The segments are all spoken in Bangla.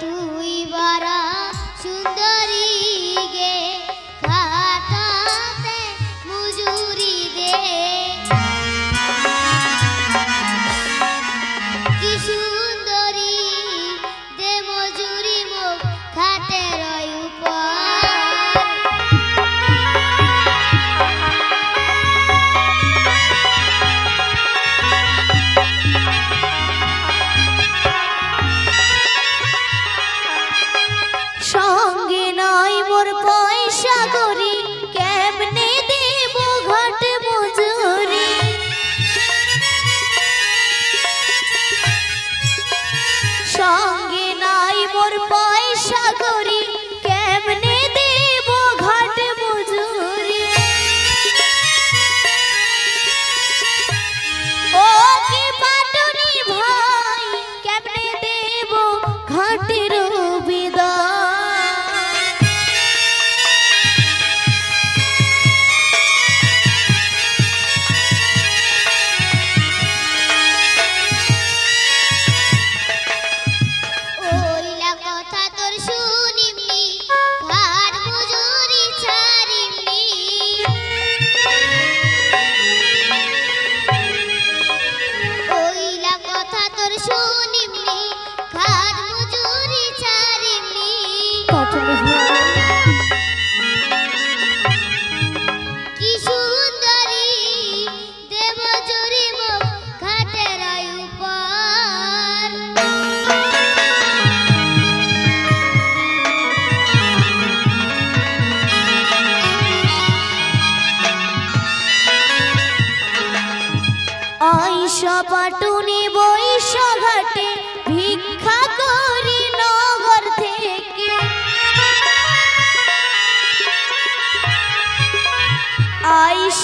তুই বারা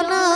না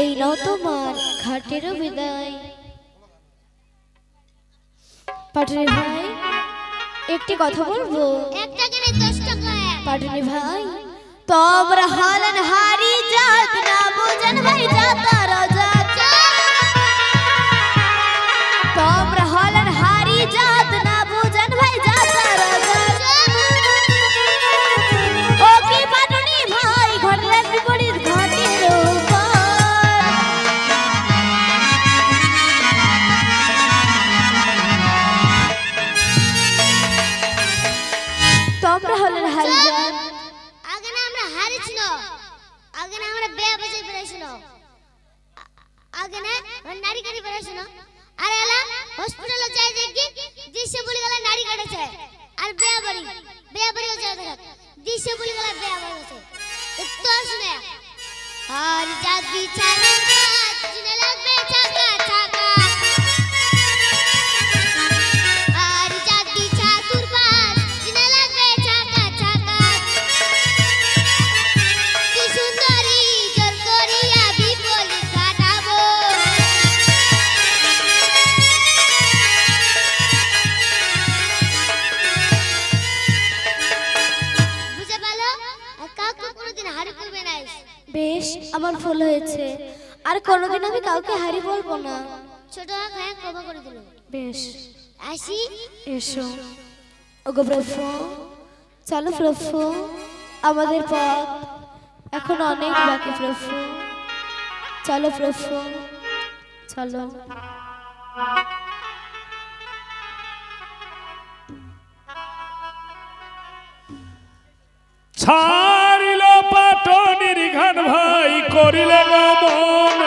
এই নাও তোমার ঘাটেরও বিদায়। পাটনি ভাই একটি কথা বলব? টাকা। পাটুনি ভাই তোমরা হলেন হারি জাত। কাটেছে আর বেয়া বাড়ি বেয়া বাড়ি যাই দেখ। দিশে বলি গেলে বেয়া বাড়ি আছে তো শুনে আর ছাড়া চিনে লাগবে চাকা চাকা বেশ আমার ভুল হয়েছে। আর কোনোদিন আমি কাউকে হারি বলব না। ছোট হ্যাঁ ক্ষমা করে দিল। বেশ। আসি? এসো। ওগো প্রভু চলো প্রভু আমাদের পথ এখন অনেক বাকি প্রভু। চলো প্রভু চলো। ছাড়িল ঘান ভাই, করিলে গমন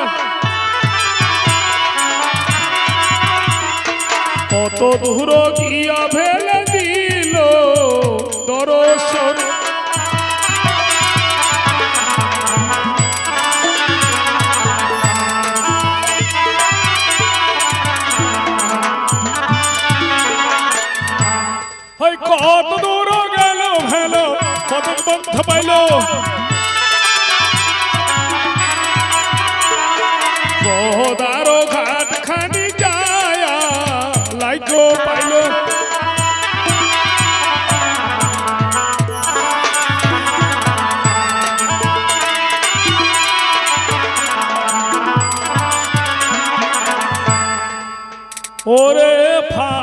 কত দূর গিয়া ভেলে দিল দর্শন। কত দূর গেল কত বন্ধ লাইকো পাইল ওরে গোদা